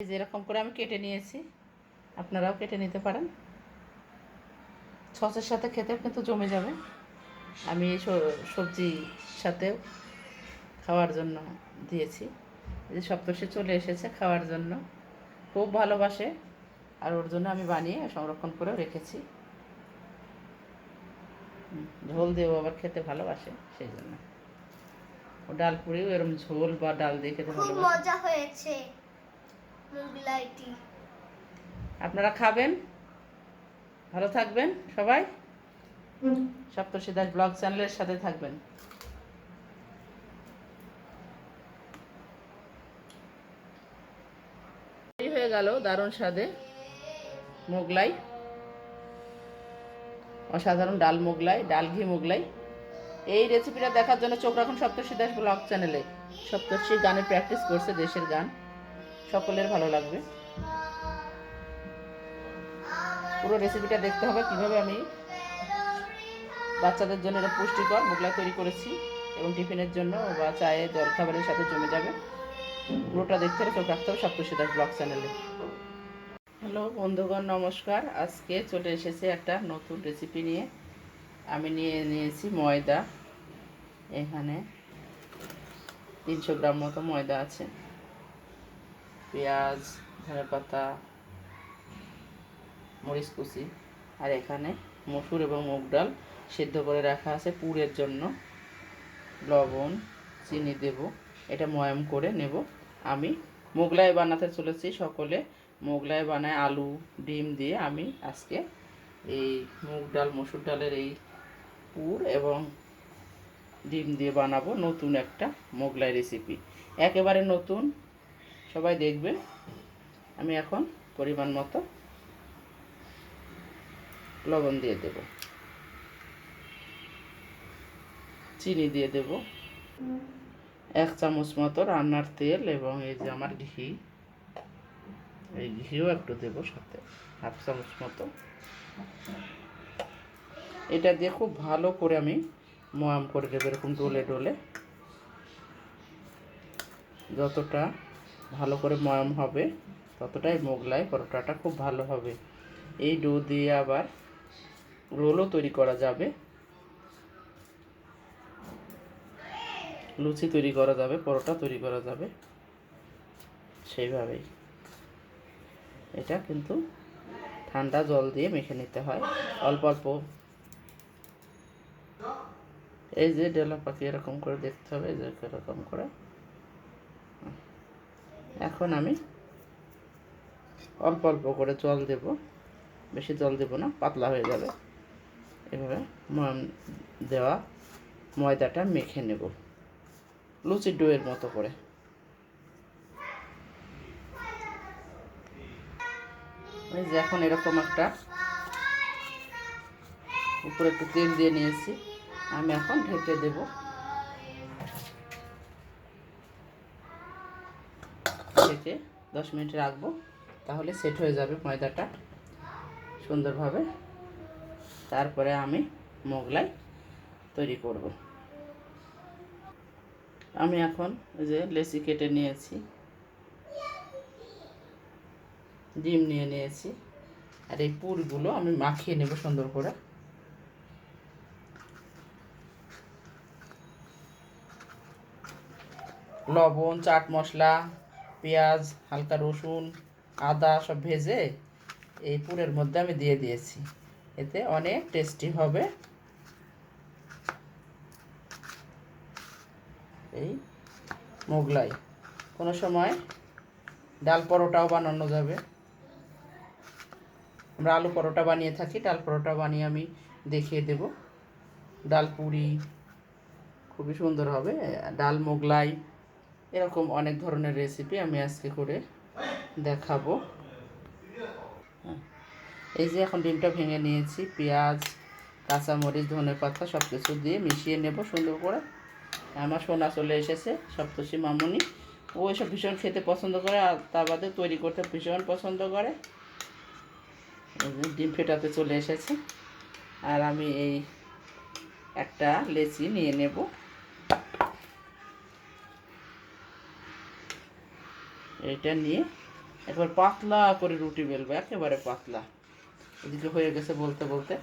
এই যে এরকম করে আমি কেটে নিয়েছি। আপনারাও কেটে নিতে পারেন। সসের সাথে খেতেও কিন্তু জমে যাবে। আমি এই স- সবজির সাথেও খাওয়ার জন্য দিয়েছি। এই যে সপ্তর্ষি চলে এসেছে খাওয়ার জন্য। খুব ভালোবাসে। আর ওর জন্য আমি বানিয়ে সংরক্ষণ করেও রেখেছি। ঝোল দিয়েও আবার খেতে ভালোবাসে সেই জন্য। ডাল পুরিও এরকম ঝোল বা ডাল দিয়ে খেতে ভালোবাসে। মজা হয়েছে। আপনারা খাবেন? ভালো থাকবেন সবাই? সপ্তর্ষি দাস ব্লগ চ্যানেলের সাথে থাকবেন। হয়ে গেল দারুণ স্বাদে মোগলাই। অসাধারণ ডাল মোগলাই, ডাল ঘি মোগলাই। এই রেসিপিটা দেখার জন্য চোখ রাখুন সপ্তর্ষি দাস ব্লগ চ্যানেলে। সপ্তর্ষি গানের প্র্যাকটিস করছে দেশের গান। সকলের ভালো লাগবে। পুরো রেসিপিটা দেখতে হবে কীভাবে আমি বাচ্চাদের জন্য এটা পুষ্টিকর মোগলাই তৈরি করেছি এবং টিফিনের জন্য বা চায়ে জলখাবারের সাথে জমে যাবে। পুরোটা দেখতে হলে চোখ রাখতে হবে সপ্তর্ষি দাস ব্লগ চ্যানেলে হ্যালো বন্ধুগণ, নমস্কার। আজকে চলে এসেছে একটা নতুন রেসিপি নিয়ে। আমি নিয়ে নিয়েছি ময়দা। এখানে তিনশো গ্রাম মতো ময়দা আছে। পেঁয়াজ ধনে পাতা মরিচ কুচি আর এখানে মসুর এবং মুগ ডাল সেদ্ধ করে রাখা আছে পুরের জন্য। লবণ, চিনি দেব। এটা ময়াম করে নেব। আমি মোগলাই বানাতে চলেছি সকলে। মোগলাই বানায় আলু, ডিম দিয়ে আমি আজকে এই মুগ ডাল, মসুর ডালের এই পুর এবং ডিম দিয়ে বানাবো নতুন একটা মোগলাই রেসিপি একেবারে নতুন সবাই দেখবে আমি এখন পরিমাণ মতো লবণ দিয়ে দেব। চিনি দিয়ে দেব। এক চামচ মতো রান্নার তেল এবং এই যে আমার ঘি, এই ঘিও একটু দেব সাথে। হাফ চামচ মতো। এটা দিয়ে খুব ভালো করে আমি ময়াম করে দেবো এরকম ডোলে ডোলে। যতটা ভালো করে ময়াম হবে, ততটাই মোগলাই, পরোটাটা খুব ভালো হবে। এই ডো দিয়ে আবার রোলও তৈরি করা যাবে। লুচি তৈরি করা যাবে, পরোটা তৈরি করা যাবে। সেইভাবেই। এটা কিন্তু ঠান্ডা জল দিয়ে মেখে নিতে হয়, অল্প অল্প। এই যে ডেলা পাখি এরকম করে দেখতে হবে যে এরকম করে। এখন আমি অল্প অল্প করে জল দেব। বেশি জল দেব না, পাতলা হয়ে যাবে। এভাবে দেওয়া ময়দাটা মেখে নেব। লুচি ডোয়ের মতো করে। এই যে এখন এরকম একটা উপরে একটু তেল দিয়ে নিয়েছি। আমি এখন ঢেকে দেব। ঢেকে দশ মিনিট রাখব। তাহলে সেট হয়ে যাবে ময়দাটা সুন্দরভাবে। তারপরে আমি মোগলাই তৈরি করব। আমি এখন এই যে লেচি কেটে নিয়েছি। ডিম নিয়ে নিয়েছি। আর এই পুরগুলো আমি মাখিয়ে নেব সুন্দর করে। লবণ, চাট মশলা পেঁয়াজ, হালকা রসুন, আদা সব ভেজে এই পুরের মধ্যে আমি দিয়ে দিয়েছি। এতে অনেক টেস্টি হবে। এই মোগলাই। কোনো সময় ডাল পরোটাও বানানো যাবে। আমরা আলু পরোটা বানিয়ে থাকি, ডাল পরোটা বানিয়ে আমি দেখিয়ে দেব। ডাল পুরি, খুবই সুন্দর হবে। ডাল মোগলাই এরকম অনেক ধরনের রেসিপি আমি আজকে করে দেখাবো। হ্যাঁ। এই যে এখন ডিমটা ভেঙে নিয়েছি, পেঁয়াজ, কাঁচামরিচ, ধনে পাতা সব কিছু দিয়ে মিশিয়ে নেব সুন্দর করে। আমার সোনা চলে এসেছে সপ্তষী মামুনি। ও এসব ভীষণ খেতে পছন্দ করে আর তার বাদে তৈরি করতে ভীষণ পছন্দ করে। ডিম ফেটাতে চলে এসেছে। আর আমি এই একটা লেচি নিয়ে নেব। এটা নিয়ে একবার পাতলা করে রুটি বেলবো, একেবারে পাতলা। এদিকে হয়ে গেছে বলতে বলতে।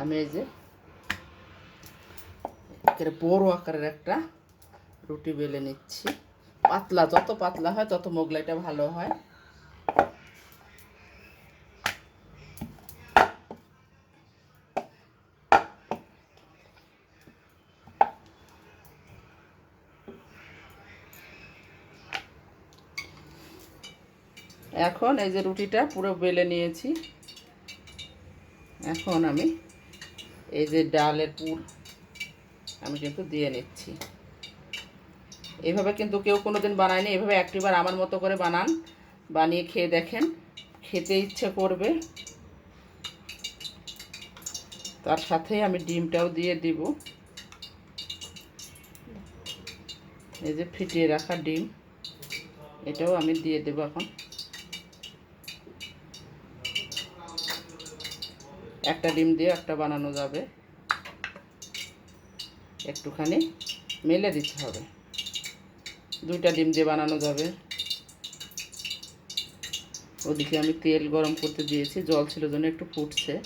আমি এই যে বড় আকারের একটা রুটি বেলে নিচ্ছি। পাতলা, যত পাতলা হয় তত মোগলাইটা ভালো হয়। এখন এই যে রুটিটা পুরো বেলে নিয়েছি। এখন আমি এই যে ডালের পুর আমি কিন্তু দিয়ে নিচ্ছি। এভাবে কিন্তু কেউ কোনো দিন বানায়নি, এভাবে একটিবার আমার মতো করে বানান। বানিয়ে খেয়ে দেখেন, খেতে ইচ্ছে করবে। তার সাথে আমি ডিমটাও দিয়ে দিব। এই যে ফিটিয়ে রাখা ডিম, এটাও আমি দিয়ে দেবো এখন। একটা ডিম দিয়ে একটা বানানো যাবে। একটুখানি মেলে দিতে হবে। দুইটা ডিম দিয়ে বানানো যাবে। ওদিকে আমি তেল গরম করতে দিয়েছি, জল ছিল জন্য একটু ফুটছে।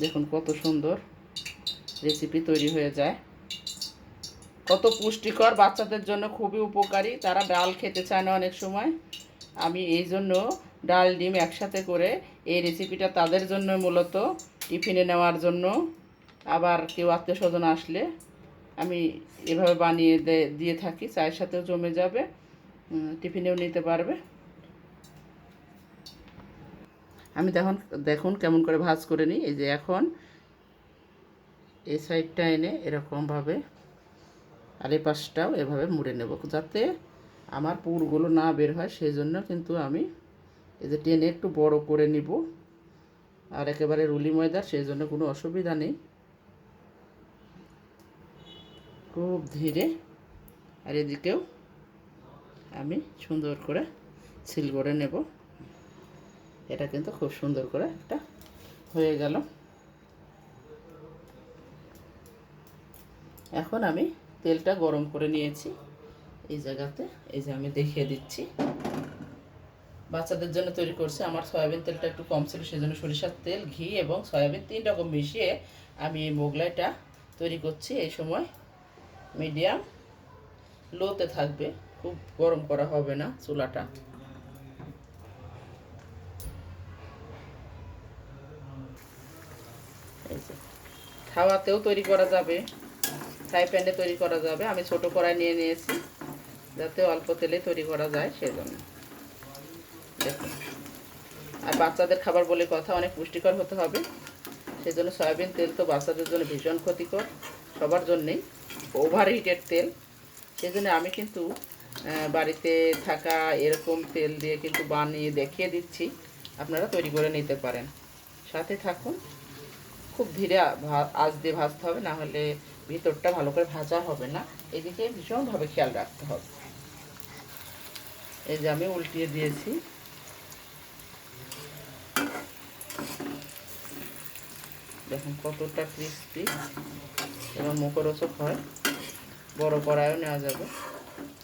দেখুন কত সুন্দর রেসিপি তৈরি হয়ে যায়। কত পুষ্টিকর বাচ্চাদের জন্য খুবই উপকারী। তারা ডাল খেতে চায় না অনেক সময়। আমি এই জন্য ডাল ডিম একসাথে করে এই রেসিপিটা তাদের জন্য মূলত টিফিনে নেওয়ার জন্য। আবার কেউ আত্মীয় স্বজন আসলে আমি এভাবে বানিয়ে দিয়ে থাকি, চায়ের সাথেও জমে যাবে টিফিনেও নিতে পারবে। আমি দেখুন দেখুন কেমন করে ভাজ করে নিই, এই যে এখন এই সাইডটা এনে এরকমভাবে আর এই পাশটাও এভাবে মুড়ে নেব, যাতে আমার পুরগুলো না বের হয় সেই জন্য কিন্তু আমি এই যে টেনে একটু বড় করে নিব। আর একেবারে রুলি ময়দার সেই জন্য কোনো অসুবিধা নেই। খুব ধীরে। আর এদিকেও আমি সুন্দর করে সিল করে নেব। এটা কিন্তু খুব সুন্দর করে একটা হয়ে গেল। এখন আমি তেলটা গরম করে নিয়েছি। এই জায়গাতে, এই যে আমি দেখিয়ে দিচ্ছি। বাচ্চাদের জন্য তৈরি করছি আমার সয়াবিন তেলটা একটু কম ছিল, সেজন্য সরিষার তেল, ঘি এবং সয়াবিন তিন রকম মিশিয়ে আমি এই মোগলাইটা তৈরি করছি। এই সময় মিডিয়াম লোতে থাকবে, খুব গরম করা হবে না চুলাটা। খাওয়াতেও তৈরি করা যাবে, ফ্রাই প্যানে তৈরি করা যাবে। আমি ছোট কড়াই নিয়ে নিয়েছি। যাতে অল্প তেলে তৈরি করা যায় সেজন্য। দেখুন। আর বাচ্চাদের খাবার বলে কথা অনেক পুষ্টিকর হতে হবে। সেজন্য সয়াবিন তেল তো বাচ্চাদের জন্য ভীষণ ক্ষতিকর। সবার জন্যেই। ওভার হিটেড তেল। সেজন্য আমি কিন্তু বাড়িতে থাকা এরকম তেল দিয়ে কিন্তু বানিয়ে দেখিয়ে দিচ্ছি। আপনারা তৈরি করে নিতে পারেন। সাথে থাকুন। খুব ধীরে আঁচ দিয়ে ভাজতে হবে, না হলে ভিতরটা ভালো করে ভাজা হবে না। এদিকে ভীষণভাবে খেয়াল রাখতে হবে। এই যে আমি উল্টিয়ে দিয়েছি। দেখুন কতটা ক্রিস্পি এবং মুখরোচক হয়। বড় কড়াইও নেওয়া যাবে।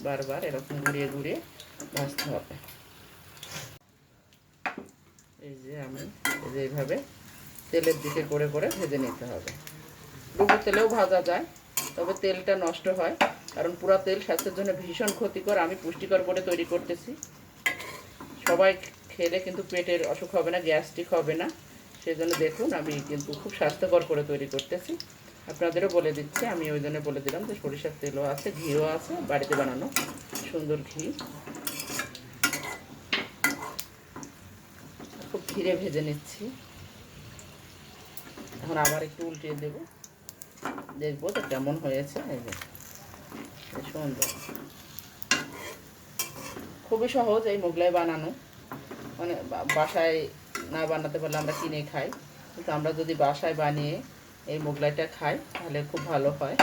বারবার এরকম ঘুরিয়ে ঘুরিয়ে ভাজতে হবে। এই যে আমি এই যে এইভাবে তেলের দিকে করে করে ভেজে নিতে হবে। ডুবো তেলেও ভাজা যায়, তবে তেলটা নষ্ট হয়। কারণ পুরা তেল স্বাস্থ্যের জন্য ভীষণ ক্ষতিকর, আমি পুষ্টিকর বলে তৈরি করতেছি। সবাই খেলে কিন্তু পেটের অসুখ হবে না, গ্যাস্ট্রিক হবে না। সেই জন্য দেখুন, আমি কিন্তু খুব স্বাস্থ্যকর করে তৈরি করতেছি। আপনাদেরও বলে দিচ্ছি, আমি ওই জন্য বলে দিলাম যে সরিষার তেলও আছে, ঘিও আছে, বাড়িতে বানানো সুন্দর ঘি। খুব ঘিরে ভেজে নিচ্ছি। এখন আবার একটু উল্টিয়ে দেব। দেখব তো কেমন হয়েছে, এই খুবই সহজ এই মোগলাই বানানো। মানে বাসায় না বানাতে পারলে আমরা কিনে খাই। কিন্তু আমরা যদি বাসায় বানিয়ে এই মোগলাইটা খাই, তাহলে খুব ভালো হয়।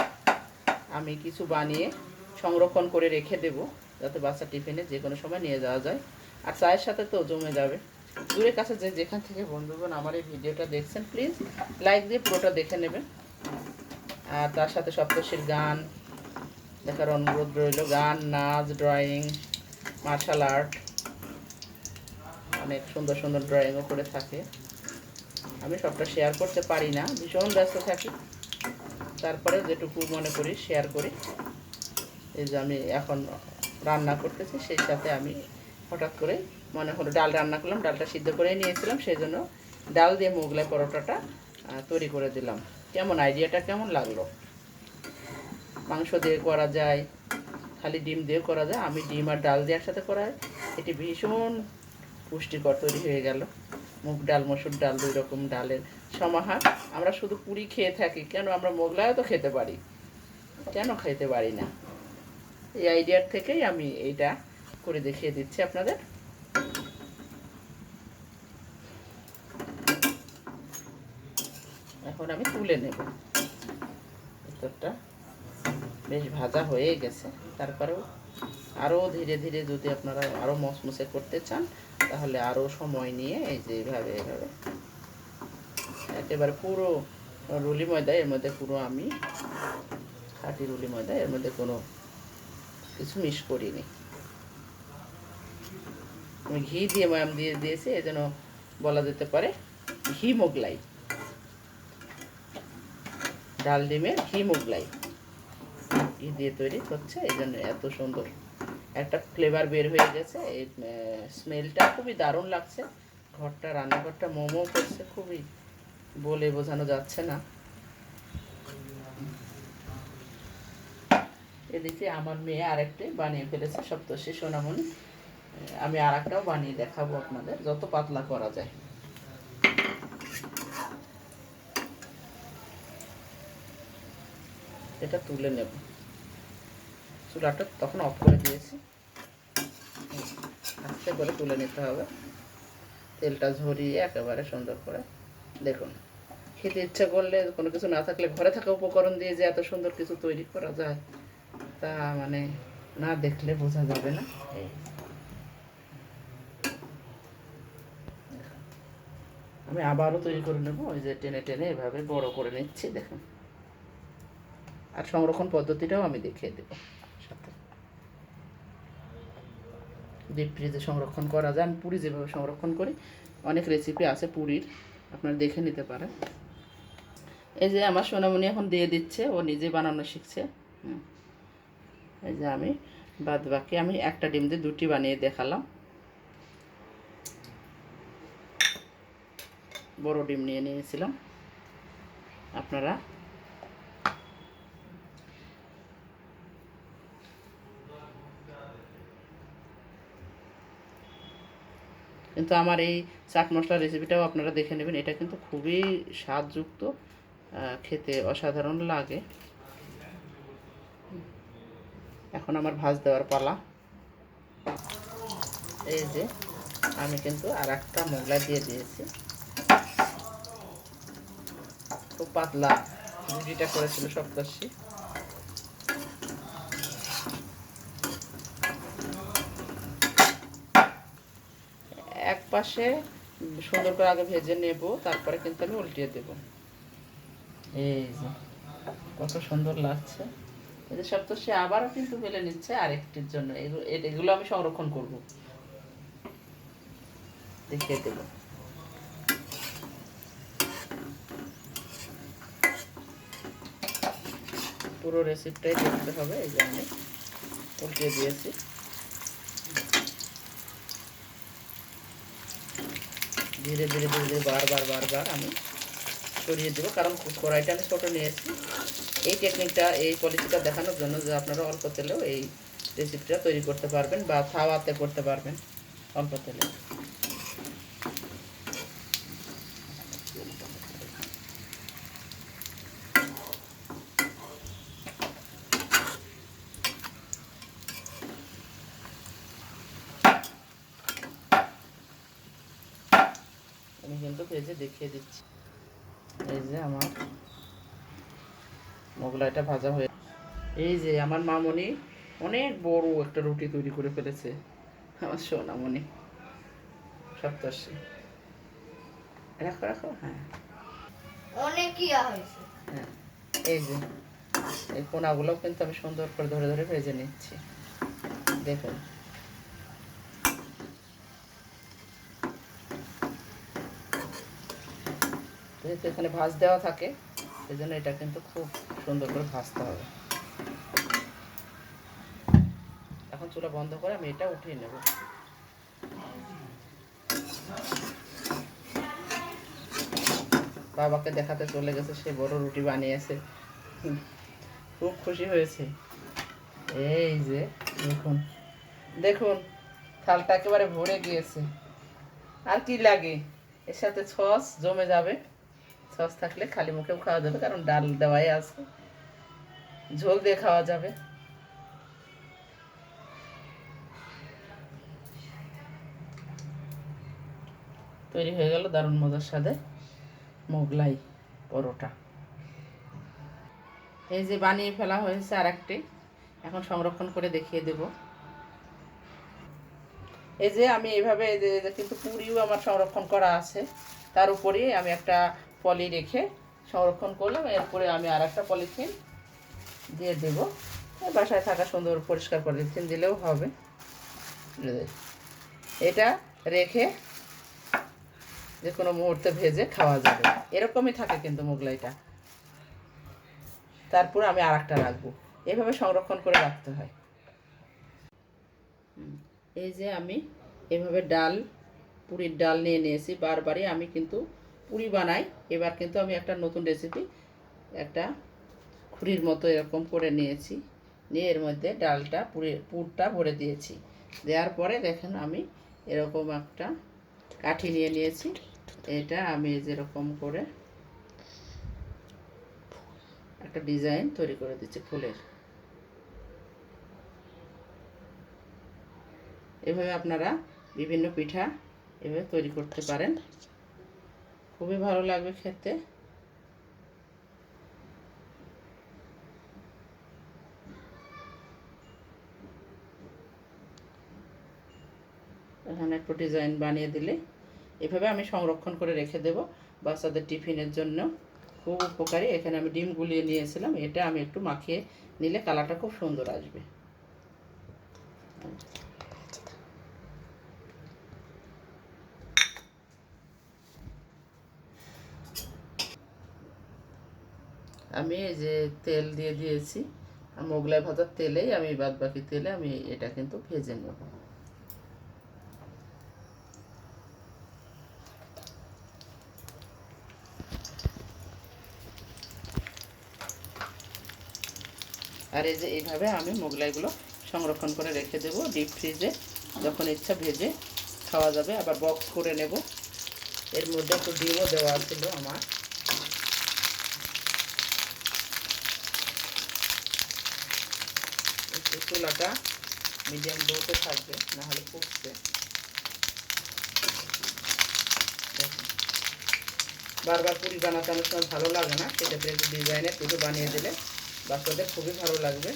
আমি কিছু বানিয়ে সংরক্ষণ করে রেখে দেব, যাতে বাচ্চা টিফিনে যে কোনো সময় নিয়ে যাওয়া যায়। আর চায়ের সাথে তো জমে যাবে। দূরের কাছে যে যেখান থেকে বন্ধুগণ আমার এই ভিডিওটা দেখছেন প্লিজ লাইক দিয়ে পুরোটা দেখে নেবেন। আর তার সাথে সপ্তর্ষির গান দেখার অনুরোধ রইল। গান, নাচ ড্রয়িং মার্শাল আর্ট অনেক সুন্দর সুন্দর ড্রয়িংও করে থাকে। আমি সবটা শেয়ার করতে পারি না, ভীষণ ব্যস্ত থাকি। তারপরে যেটুকু মনে করি শেয়ার করি। এই যে আমি এখন রান্না করতেছি, সেই সাথে আমি হঠাৎ করে মনে হলো ডাল রান্না করলাম, ডালটা সিদ্ধ করে নিয়েছিলাম, সেই জন্য ডাল দিয়ে মোগলাই পরোটাটা তৈরি করে দিলাম। কেমন? আইডিয়াটা কেমন লাগল? মাংস দিয়ে করা যায়, খালি ডিম দিয়ে করা যায়, আমি ডিম আর ডাল দিয়ে একসাথে করা হয় এটি ভীষণ পুষ্টিকর তৈরি হয়ে গেল। মুগ ডাল, মসুর ডাল, দুই রকম ডালের সমাহার। আমরা শুধু পুরি খেয়ে থাকি, কেন আমরা মোগলায়ও তো খেতে পারি? কেন খেতে পারি না? এই আইডিয়ার থেকেই আমি এইটা করে দেখিয়ে দিচ্ছি আপনাদের। এখন আমি তুলে নেব। বেশ ভাজা হয়ে গেছে। তারপরেও আরও ধীরে ধীরে যদি আপনারা আরও মচমচে করতে চান, তাহলে আরও সময় নিয়ে এই যে এইভাবে এইভাবে একেবারে পুরো রুলি ময়দা, এর মধ্যে পুরো আমি খাঁটি রুলি ময়দা, এর মধ্যে কোনো কিছু মিস করিনি। আমি ঘি দিয়ে ময়াম দিয়ে দিয়েছি এই জন্য বলা যেতে পারে ঘি মোগলাই। ডাল ডিমের ঘি মোগলাই। ঘি দিয়ে তৈরি হচ্ছে, এই জন্য এত সুন্দর। একটা ফ্লেভার বের হয়ে গেছে, এই স্মেলটা খুবই দারুণ লাগছে। ঘরটা, রান্নাঘরটা মোমো করছে, খুবই বলে বোঝানো যাচ্ছে না। এদিকে আমার মেয়ে আরেকটি বানিয়ে ফেলেছে, সপ্তর্ষি সোনামণি। আমি আর একটাও বানিয়ে দেখাবো আপনাদের, যত পাতলা করা যায়। এটা তুলে নেব। চুলাটা তখন অফ করে দিয়েছি। আস্তে করে তুলে নিতে হবে। তেলটা ঝরিয়ে একেবারে সুন্দর করে দেখুন। খেতে ইচ্ছা করলে, কোনো কিছু না থাকলে ঘরে থাকা উপকরণ দিয়ে যে এত সুন্দর কিছু তৈরি করা যায়, তা মানে না দেখলে বোঝা যাবে না। আমি আবারও তৈরি করে নেব, ওই যে টেনে টেনে এভাবে বড় করে নিচ্ছি, দেখুন। আর সংরক্ষণ পদ্ধতিটাও আমি দেখিয়ে দেবো সাথে ডিপ ফ্রিজে সংরক্ষণ করা যায় আমি পুরি যেভাবে সংরক্ষণ করি, অনেক রেসিপি আছে পুরীর, আপনারা দেখে নিতে পারেন। এই যে আমার সোনামণি এখন দিয়ে দিচ্ছে, ও নিজে বানানো শিখছে। এই যে আমি, বাদ বাকি আমি একটা ডিম দিয়ে দুটি বানিয়ে দেখালাম। বড় ডিম নিয়ে নিয়েছিলাম। আপনারা কিন্তু আমার এই চাট মশলা রেসিপিটাও আপনারা দেখে নেবেন। এটা কিন্তু খুবই স্বাদযুক্ত খেতে অসাধারণ লাগে। এখন আমার ভাজ দেওয়ার পালা। এই যে, আমি কিন্তু আর একটা মোগলাই দিয়ে দিয়েছি। খুব পাতলা রুটিটা করেছিল সপ্তাশি এক পাশে সুন্দর করে আগে ভেজে নেব তারপরে কিন্তু আমি উল্টিয়ে দেব। এই যে কত সুন্দর লাগছে। এই যে সব তো সে আবারও কিন্তু ফেলে নিচ্ছে আরেকটির জন্য। এগুলো এগুলো আমি সংরক্ষণ করব। দেখিয়ে দেব। পুরো রেসিপিটাই দেখতে হবে এই যে আমি উল্টিয়ে দিয়েছি। ধীরে ধীরে ধীরে ধীরে বারবার বারবার আমি সরিয়ে দেবো। কারণ কড়াইটা আমি ছোটো নিয়েছি। এই টেকনিকটা এই পলিসিটা দেখানোর জন্য যে আপনারা অল্প তেলেও এই রেসিপিটা তৈরি করতে পারবেন বা খাওয়াতে করতে পারবেন অল্প তেলে। কিন্তু ভেজে দেখিয়ে দিচ্ছি। এই যে আমার মোগলাইটা ভাজা হয়ে এই যে আমার মামনি অনেক বড় একটা রুটি তৈরি করে ফেলেছে। আমার সোনামণি। সপ্তাশি রাখো রাখো হ্যাঁ। অনেক ইয়া হয়েছে। হ্যাঁ এই যে। এই কোনাগুলো কিন্তু আমি সুন্দর করে ধরে ধরে ভেজে নিচ্ছি। দেখুন। যেহেতু এখানে ভাজ দেওয়া থাকে সেই জন্য এটা কিন্তু খুব সুন্দর করে ভাজতে হবে। এখন চুলা বন্ধ করে আমি এটা উঠিয়ে নেব। বাবাকে দেখাতে চলে গেছে, সে বড় রুটি বানিয়েছে। খুব খুশি হয়েছে। এই যে, দেখুন দেখুন, থালটা একেবারে ভরে গিয়েছে। আর কি লাগে? এর সাথে সস জমে যাবে। সস থাকলে খালি মুখেও খাওয়া যাবে, কারণ ডাল দেওয়াই আছে। ঝোল দিয়ে খাওয়া যাবে। তৈরি হয়ে গেল দারুণ মজার সাথে মোগলাই পরোটা। এই যে বানিয়ে ফেলা হয়েছে আর একটি এখন সংরক্ষণ করে দেখিয়ে দেব। এই যে আমি যে- কিন্তু পুরিও আমার সংরক্ষণ করা আছে। তার উপরে আমি একটা পলি রেখে সংরক্ষণ করলাম। এরপরে আমি আর একটা পলিথিন দিয়ে দেব। বাসায় থাকা সুন্দর পরিষ্কার পলিথিন দিলেও হবে। এটা রেখে যে কোনো মুহূর্তে ভেজে খাওয়া যাবে। এরকমই থাকে কিন্তু মোগলাইটা। তারপর আমি আর একটা রাখব। এভাবে সংরক্ষণ করে রাখতে হয়। এই যে আমি এভাবে ডাল, পুরির ডাল নিয়ে নিয়েছি। বারবারই আমি কিন্তু পুরি বানাই। এবার কিন্তু আমি একটা নতুন রেসিপি একটা খুরির মতো এরকম করে নিয়েছি। নিয়ে এর মধ্যে ডালটা, পুরি, পুরটা ভরে দিয়েছি। দেওয়ার পরে দেখেন আমি এরকম একটা কাঠি নিয়ে নিয়েছি। এটা আমি যেরকম করে একটা ডিজাইন তৈরি করে দিচ্ছি ফুলের। এভাবে আপনারা বিভিন্ন পিঠা এভাবে তৈরি করতে পারেন। খুবই ভালো লাগবে খেতে। এখানে একটু ডিজাইন বানিয়ে দিলে। এভাবে আমি সংরক্ষণ করে রেখে দেব বাচ্চাদের টিফিনের জন্য। খুব উপকারী। এখানে আমি ডিম গুলিয়ে নিয়েছিলাম। এটা আমি একটু মাখিয়ে নিলে কালারটা খুব সুন্দর আসবে। আমি এই যে তেল দিয়ে দিয়েছি মোগলাই ভাজার তেলেই আমি বাদ বাকি তেলে আমি এটা কিন্তু ভেজে নেব। আর এই যে এইভাবে আমি মোগলাইগুলো সংরক্ষণ করে রেখে দেবো ডিপ ফ্রিজে, যখন ইচ্ছা ভেজে খাওয়া যাবে। আবার বক্স করে নেব। এর মধ্যে একটু ডিমও দেওয়া ছিল আমার একটু চুলাটা মিডিয়াম লোতে থাকবে না হলে ফুটছে বারবার পুরি বানাতে অনেক সময় ভালো লাগে না, সেক্ষেত্রে একটু ডিজাইনের পুজো বানিয়ে দিলে বাচ্চাদের খুবই ভালো লাগবে।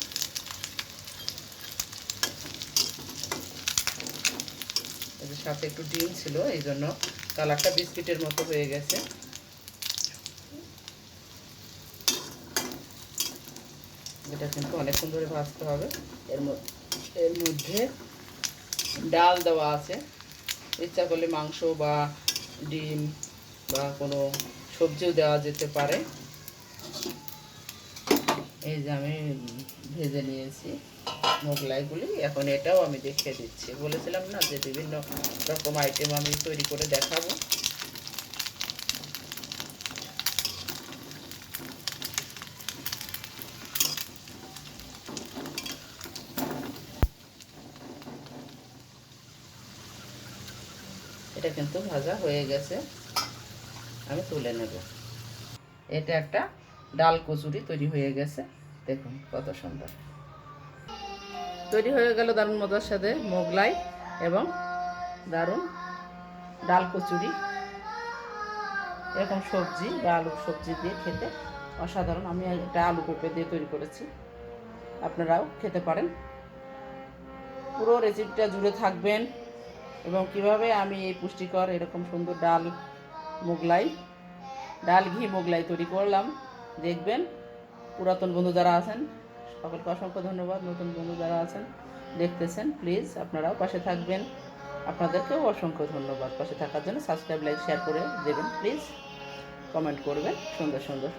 সাথে একটু ডিম ছিল এই জন্য কালারটা বিস্কিটের মতো হয়ে গেছে। এটা কিন্তু অনেকক্ষণ ধরে ভাজতে হবে। এর মধ্যে এর মধ্যে ডাল দেওয়া আছে। ইচ্ছা করলে মাংস বা ডিম বা কোনো সবজিও দেওয়া যেতে পারে। এই যে আমি ভেজে নিয়েছি মোগলাইগুলি। এখন এটাও আমি দেখিয়ে দিচ্ছি। বলেছিলাম না যে বিভিন্ন রকম আইটেম আমি তৈরি করে দেখাবো। কিন্তু ভাজা হয়ে গেছে। আমি তুলে নেব। এটা একটা ডাল কচুরি তৈরি হয়ে গেছে। দেখুন কত সুন্দর। তৈরি হয়ে গেল দারুণ মজার সাথে মোগলাই এবং দারুণ ডাল কচুরি। এরকম সবজি বা আলুর সবজি দিয়ে খেতে অসাধারণ। আমি এটা আলু পেঁপে দিয়ে তৈরি করেছি। আপনারাও খেতে পারেন। পুরো রেসিপিটা জুড়ে থাকবেন। এবং কীভাবে আমি এই পুষ্টিকর এরকম সুন্দর ডাল মোগলাই, ডাল ঘি মোগলাই তৈরি করলাম, দেখবেন পুরাতন বন্ধু যারা আছেন, সকলকে অসংখ্য ধন্যবাদ, নতুন বন্ধু যারা আছেন, দেখতেছেন প্লিজ আপনারাও পাশে থাকবেন, আপনাদেরকেও অসংখ্য ধন্যবাদ, পাশে থাকার জন্য সাবস্ক্রাইব লাইক শেয়ার করে দেবেন প্লিজ কমেন্ট করবেন, সুন্দর সুন্দর।